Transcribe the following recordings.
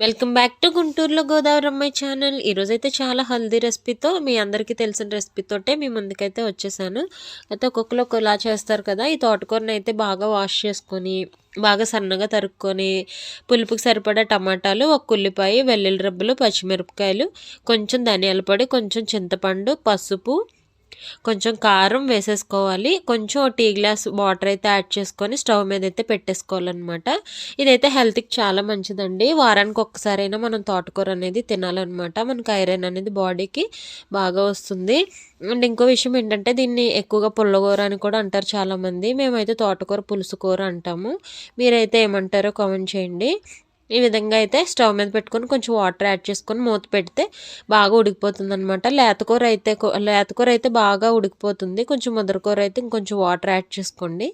Welcome back to గుంటూరులో గోదావరి అమ్మాయి channel. ఈరోజైతే చాలా హెల్దీ రెసిపీతో మీ అందరికీ తెలిసిన రెసిపీతోటే మీ ముందుకైతే వచ్చేసాను. అయితే ఒక్కొక్కరు ఒకలా చేస్తారు కదా ఈ తోటకూరని అయితే బాగా వాష్ చేసుకొని బాగా సన్నగా తరుక్కొని పులుపుకి సరిపడా టమాటాలు ఒక ఉల్లిపాయ వెల్లుల్లి రబ్బలు పచ్చిమిరపకాయలు కొంచెం ధనియాల పొడి కొంచెం చింతపండు పసుపు కొంచెం కారం వేసేసుకోవాలి. కొంచెం టీ గ్లాస్ వాటర్ అయితే యాడ్ చేసుకొని స్టవ్ మీద అయితే పెట్టేసుకోవాలన్నమాట. ఇదైతే హెల్త్కి చాలా మంచిదండి. వారానికి ఒక్కసారైనా మనం తోటకూర అనేది తినాలన్నమాట. మనకు ఐరన్ అనేది బాడీకి బాగా వస్తుంది. అండ్ ఇంకో విషయం ఏంటంటే దీన్ని ఎక్కువగా పుల్లగూర అని కూడా అంటారు చాలామంది. మేమైతే తోటకూర పులుసు కూర అంటాము. మీరైతే ఏమంటారో కామెంట్ చేయండి. ఈ విధంగా అయితే స్టవ్ మీద పెట్టుకొని కొంచెం వాటర్ యాడ్ చేసుకొని మూత పెడితే బాగా ఉడికిపోతుంది అనమాట లేతకూర అయితే లేతకూర అయితే బాగా ఉడికిపోతుంది. కొంచెం ముద్రకూర అయితే ఇంకొంచెం వాటర్ యాడ్ చేసుకోండి.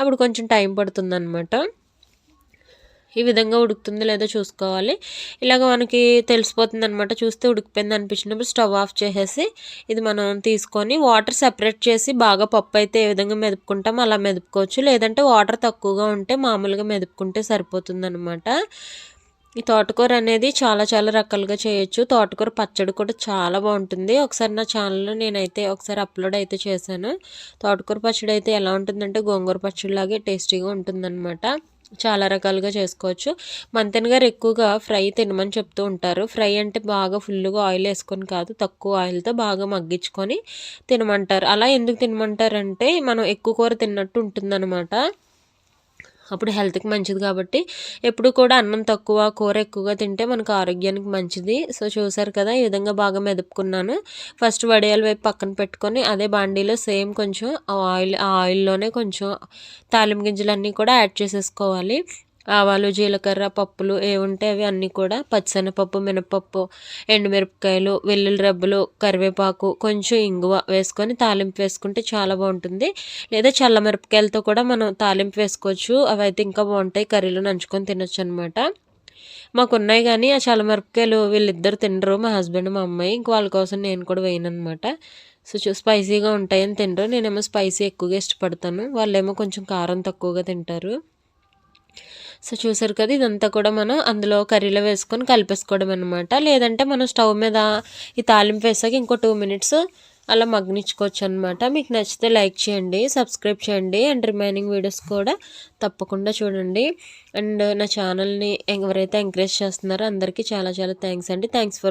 అప్పుడు కొంచెం టైం పడుతుంది అనమాట ఈ విధంగా ఉడుకుతుంది లేదో చూసుకోవాలి. ఇలాగ మనకి తెలిసిపోతుంది అనమాట చూస్తే ఉడికిపోయింది అనిపించినప్పుడు స్టవ్ ఆఫ్ చేసేసి ఇది మనం తీసుకొని వాటర్ సెపరేట్ చేసి బాగా పప్పు అయితే ఏ విధంగా మెదుపుకుంటాం అలా మెదుపుకోవచ్చు. లేదంటే వాటర్ తక్కువగా ఉంటే మామూలుగా మెదుపుకుంటే సరిపోతుంది అనమాట ఈ తోటకూర అనేది చాలా చాలా రకాలుగా చేయొచ్చు. తోటకూర పచ్చడి కూడా చాలా బాగుంటుంది. ఒకసారి నా ఛానల్లో నేనైతే ఒకసారి అప్లోడ్ అయితే చేశాను. తోటకూర పచ్చడి అయితే ఎలా ఉంటుందంటే గోంగూర పచ్చడిలాగే టేస్టీగా ఉంటుందన్నమాట. చాలా రకాలుగా చేసుకోవచ్చు. మంతెన్ గారు ఎక్కువగా ఫ్రై తినమని చెప్తూ ఉంటారు. ఫ్రై అంటే బాగా ఫుల్గా ఆయిల్ వేసుకొని కాదు తక్కువ ఆయిల్తో బాగా మగ్గించుకొని తినమంటారు. అలా ఎందుకు తినమంటారంటే మనం ఎక్కువ కూర తిన్నట్టు ఉంటుందన్నమాట. అప్పుడు హెల్త్కి మంచిది కాబట్టి ఎప్పుడు కూడా అన్నం తక్కువ కూర ఎక్కువగా తింటే మనకు ఆరోగ్యానికి మంచిది. సో చూసారు కదా ఈ విధంగా బాగా మెదుపుకున్నాను. ఫస్ట్ వడియాల వైపు పక్కన పెట్టుకొని అదే బాండీలో సేమ్ కొంచెం ఆయిల్ ఆ ఆయిల్లోనే కొంచెం తాలింపు గింజలన్నీ కూడా యాడ్ చేసేసుకోవాలి. ఆవాలు జీలకర్ర పప్పులు ఏముంటే అవి అన్నీ కూడా పచ్చనపప్పు మినపప్పు ఎండుమిరపకాయలు వెల్లుల్లి రబ్బలు కరివేపాకు కొంచెం ఇంగువ వేసుకొని తాలింపు వేసుకుంటే చాలా బాగుంటుంది. లేదా చల్ల మిరపకాయలతో కూడా మనం తాలింపు వేసుకోవచ్చు. అవి అయితే ఇంకా బాగుంటాయి. కర్రీలో నంచుకొని తినొచ్చు అనమాట మాకు ఉన్నాయి కానీ ఆ చల్లమిరపకాయలు వీళ్ళిద్దరు తినరు. మా హస్బెండ్ మా అమ్మాయి. ఇంక వాళ్ళ కోసం నేను కూడా వేయను అనమాట సో స్పైసీగా ఉంటాయని తినరు. నేనేమో స్పైసీ ఎక్కువగా ఇష్టపడతాను. వాళ్ళేమో కొంచెం కారం తక్కువగా తింటారు. సో చూసారు కదా ఇదంతా కూడా మనం అందులో కర్రీలో వేసుకొని కలిపేసుకోవడం అనమాట లేదంటే మనం స్టవ్ మీద ఈ తాలింపు వేసాక ఇంకో టూ మినిట్స్ అలా మగ్నించుకోవచ్చు అనమాట మీకు నచ్చితే లైక్ చేయండి సబ్స్క్రైబ్ చేయండి అండ్ రిమైనింగ్ వీడియోస్ కూడా తప్పకుండా చూడండి. అండ్ నా ఛానల్ని ఎవరైతే ఎంకరేజ్ చేస్తున్నారో అందరికీ చాలా చాలా థ్యాంక్స్ అండి. Thanks for